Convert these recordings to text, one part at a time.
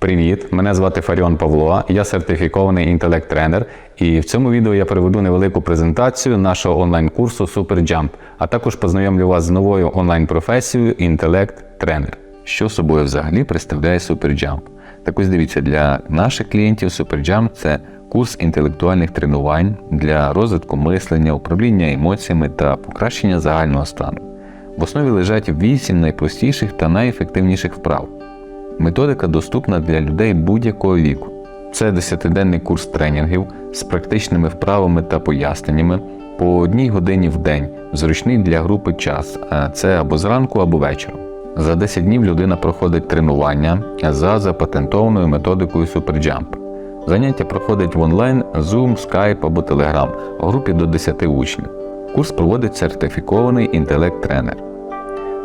Привіт! Мене звати Фаріон Павло, я сертифікований інтелект-тренер, і в цьому відео я проведу невелику презентацію нашого онлайн-курсу SuperJump, а також познайомлю вас з новою онлайн-професією інтелект-тренер. Що собою взагалі представляє SuperJump? Так ось дивіться, для наших клієнтів SuperJump – це курс інтелектуальних тренувань для розвитку мислення, управління емоціями та покращення загального стану. В основі лежать 8 найпростіших та найефективніших вправ. Методика доступна для людей будь-якого віку. Це 10-денний курс тренінгів з практичними вправами та поясненнями по одній годині в день, зручний для групи час, це або зранку, або вечором. За 10 днів людина проходить тренування за запатентованою методикою SuperJump. Заняття проходить в онлайн, Zoom, Skype або Telegram в групі до 10 учнів. Курс проводить сертифікований інтелект-тренер.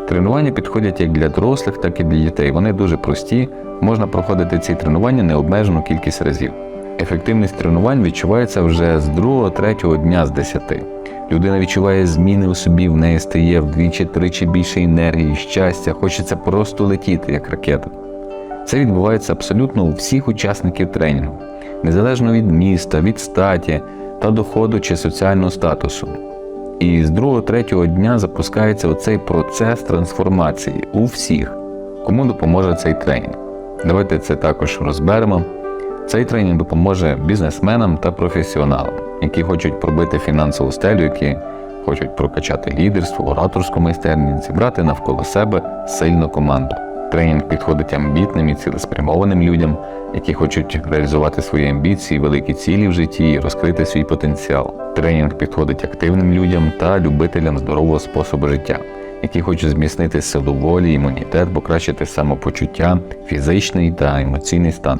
Тренування підходять як для дорослих, так і для дітей. Вони дуже прості, можна проходити ці тренування необмежену кількість разів. Ефективність тренувань відчувається вже з 2-3 дня з 10. Людина відчуває зміни у собі, в неї стає вдвічі-тричі більше енергії, щастя, хочеться просто летіти, як ракета. Це відбувається абсолютно у всіх учасників тренінгу, незалежно від міста, від статі та доходу чи соціального статусу. І з другого-третього дня запускається оцей процес трансформації у всіх, кому допоможе цей тренінг. Давайте це також розберемо. Цей тренінг допоможе бізнесменам та професіоналам, які хочуть пробити фінансову стелю, які хочуть прокачати лідерство, ораторську майстерність, зібрати навколо себе сильну команду. Тренінг підходить амбітним і цілеспрямованим людям, які хочуть реалізувати свої амбіції, великі цілі в житті і розкрити свій потенціал. Тренінг підходить активним людям та любителям здорового способу життя, які хочуть зміцнити силу волі, імунітет, покращити самопочуття, фізичний та емоційний стан.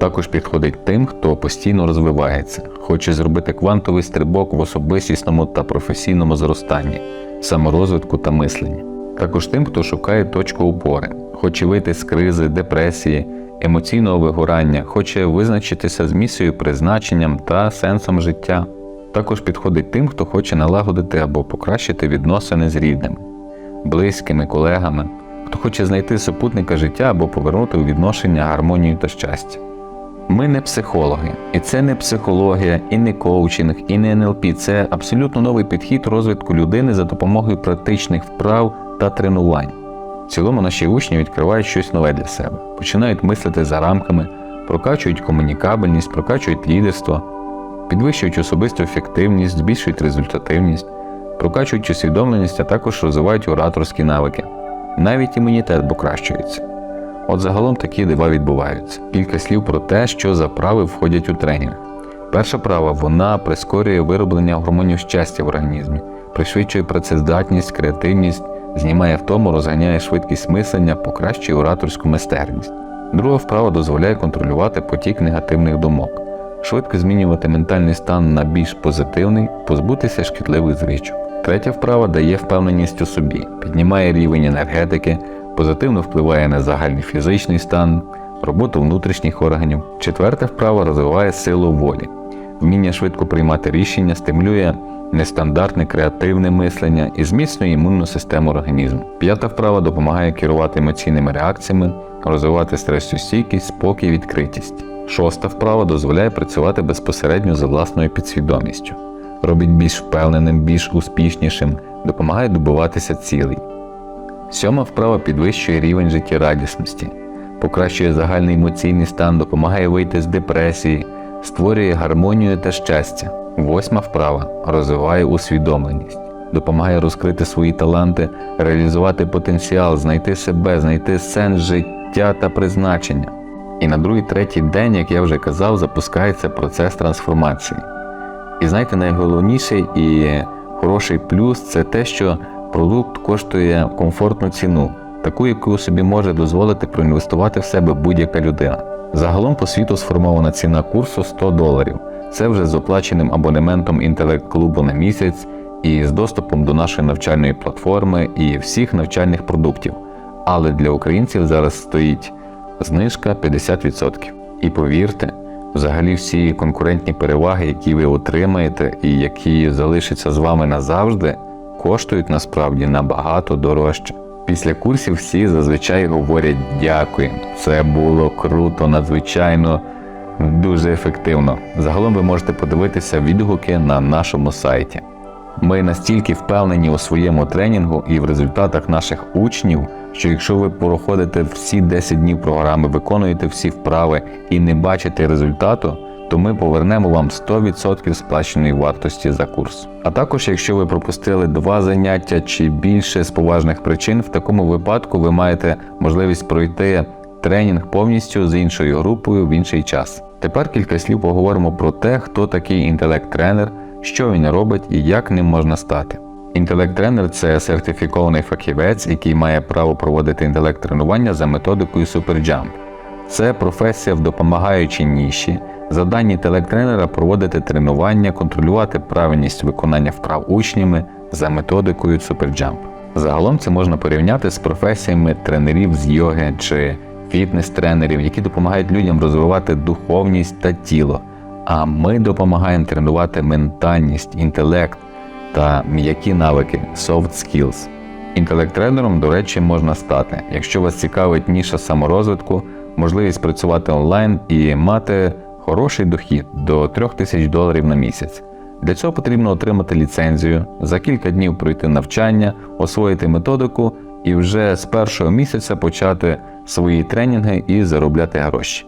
Також підходить тим, хто постійно розвивається, хоче зробити квантовий стрибок в особистісному та професійному зростанні, саморозвитку та мисленні. Також тим, хто шукає точку опори, хоче вийти з кризи, депресії, емоційного вигорання, хоче визначитися з місією, призначенням та сенсом життя. Також підходить тим, хто хоче налагодити або покращити відносини з рідними, близькими, колегами, хто хоче знайти супутника життя або повернути у відношення гармонію та щастя. Ми не психологи, і це не психологія, і не коучинг, і не НЛП. Це абсолютно новий підхід розвитку людини за допомогою практичних вправ та тренувань. В цілому наші учні відкривають щось нове для себе, починають мислити за рамками, прокачують комунікабельність, прокачують лідерство, підвищують особисту ефективність, збільшують результативність, прокачують усвідомленість, а також розвивають ораторські навики. Навіть імунітет покращується. От загалом такі дива відбуваються. Кілька слів про те, що за прави входять у тренінг. Перша права вона прискорює вироблення гормонів щастя в організмі, пришвидшує працездатність, креативність, знімає втому, розганяє швидкість мислення, покращує ораторську майстерність. Друга вправа дозволяє контролювати потік негативних думок, швидко змінювати ментальний стан на більш позитивний, позбутися шкідливих звичок. Третя вправа дає впевненість у собі, піднімає рівень енергетики, позитивно впливає на загальний фізичний стан, роботу внутрішніх органів. Четверта вправа розвиває силу волі, вміння швидко приймати рішення, стимулює нестандартне креативне мислення і зміцнює імунну систему організму. П'ята вправа допомагає керувати емоційними реакціями, розвивати стресостійкість, спокій, відкритість. Шоста вправа дозволяє працювати безпосередньо за власною підсвідомістю, робить більш впевненим, більш успішнішим, допомагає добуватися цілей. Сьома вправа підвищує рівень життєрадісності, покращує загальний емоційний стан, допомагає вийти з депресії, створює гармонію та щастя. Восьма вправа розвиває усвідомленість, допомагає розкрити свої таланти, реалізувати потенціал, знайти себе, знайти сенс життя та призначення. І на другий третій день, як я вже казав, запускається процес трансформації. І знаєте, найголовніший і хороший плюс це те, що продукт коштує комфортну ціну, таку, яку собі може дозволити проінвестувати в себе будь-яка людина. Загалом по світу сформована ціна курсу 100 доларів. Це вже з оплаченим абонементом інтелект-клубу на місяць і з доступом до нашої навчальної платформи і всіх навчальних продуктів. Але для українців зараз стоїть знижка 50%. І повірте, взагалі всі конкурентні переваги, які ви отримаєте і які залишаться з вами назавжди, коштують насправді набагато дорожче. Після курсів всі зазвичай говорять дякую. Це було круто, надзвичайно дуже ефективно. Загалом ви можете подивитися відгуки на нашому сайті. Ми настільки впевнені у своєму тренінгу і в результатах наших учнів, що якщо ви проходите всі 10 днів програми, виконуєте всі вправи і не бачите результату, то ми повернемо вам 100% сплаченої вартості за курс. А також, якщо ви пропустили два заняття чи більше з поважних причин, в такому випадку ви маєте можливість пройти тренінг повністю з іншою групою в інший час. Тепер кілька слів поговоримо про те, хто такий інтелект-тренер, що він робить і як ним можна стати. Інтелект-тренер це сертифікований фахівець, який має право проводити інтелект-тренування за методикою SuperJump. Це професія в допомагаючій ніші. Завдання інтелект-тренера проводити тренування, контролювати правильність виконання вправ учнями за методикою SuperJump. Загалом це можна порівняти з професіями тренерів з йоги чи фітнес-тренерів, які допомагають людям розвивати духовність та тіло. А ми допомагаємо тренувати ментальність, інтелект та м'які навики soft skills. Інтелект-тренером, до речі, можна стати, якщо вас цікавить ніша саморозвитку, можливість працювати онлайн і мати хороший дохід до 3000 доларів на місяць. Для цього потрібно отримати ліцензію, за кілька днів пройти навчання, освоїти методику і вже з першого місяця почати свої тренінги і заробляти гроші.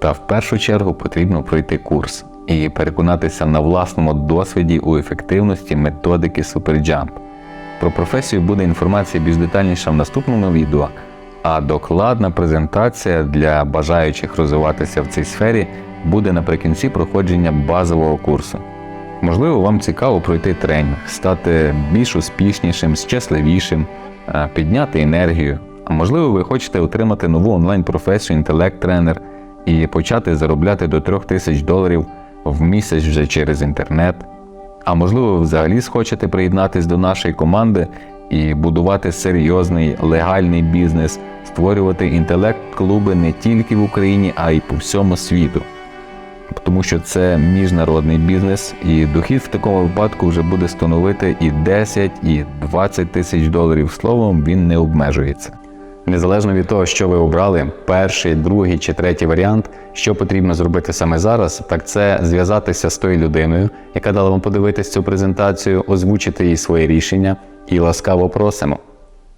Та в першу чергу потрібно пройти курс і переконатися на власному досвіді у ефективності методики SuperJump. Про професію буде інформація більш детальніша в наступному відео, а докладна презентація для бажаючих розвиватися в цій сфері буде наприкінці проходження базового курсу. Можливо, вам цікаво пройти тренінг, стати більш успішнішим, щасливішим, підняти енергію. А можливо, ви хочете отримати нову онлайн-професію інтелект-тренер і почати заробляти до 3000 доларів в місяць вже через інтернет. А можливо, ви взагалі схочете приєднатись до нашої команди і будувати серйозний легальний бізнес, створювати інтелект-клуби не тільки в Україні, а й по всьому світу. Тому що це міжнародний бізнес, і дохід в такому випадку вже буде становити і 10, і 20 тисяч доларів. Словом, він не обмежується. Незалежно від того, що ви обрали, перший, другий чи третій варіант, що потрібно зробити саме зараз, так це зв'язатися з тою людиною, яка дала вам подивитись цю презентацію, озвучити їй своє рішення і ласкаво просимо.